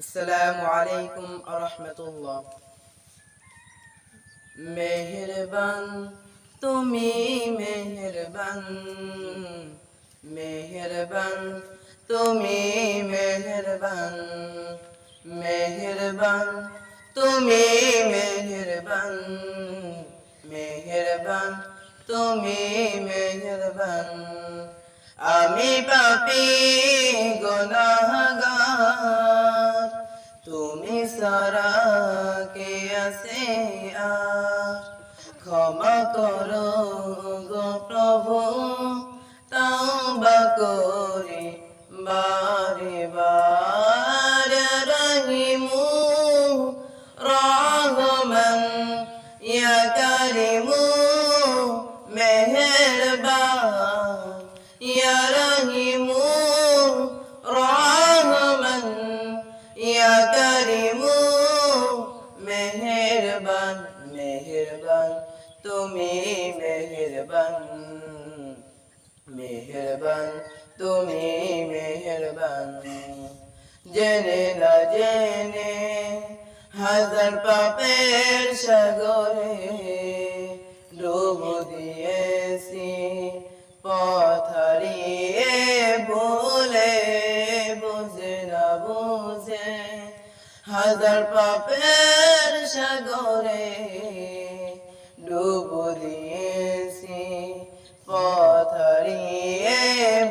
আসসালামু আলাইকুম আরহামতুল্লাহ মেহেরবান তুমি মেহেরবান মেহেরবান তুমি মেহেরবান মেহেরবান তুমি মেহেরবান মেহেরবান তুমি মেহেরবান আমি পাপি গুনাহগার তুমি সারা কে আছে আর ক্ষমা করো গো প্রভু, তাওবা করি বারে বার রহিমু। রহমান ইয়া কারিমু। কারিমু মেহেরবান মেহেরবান, তুমি মেহেরবান। মেহেরবান, তুমি মেহেরবান। জেনে না জেনে হাজার পাপের সাগরে ডুব দিয়েছি হাজার পাপের সাগরে ডুব দিয়েছি পথারিয়ে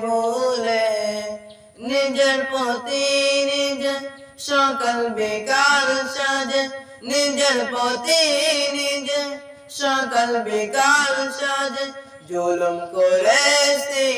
ভুলে নিজের প্রতি নিজে সকাল বেকার সাজে, নিজের প্রতি নিজে সকাল বেকার সাজে, জুলুম করেছি।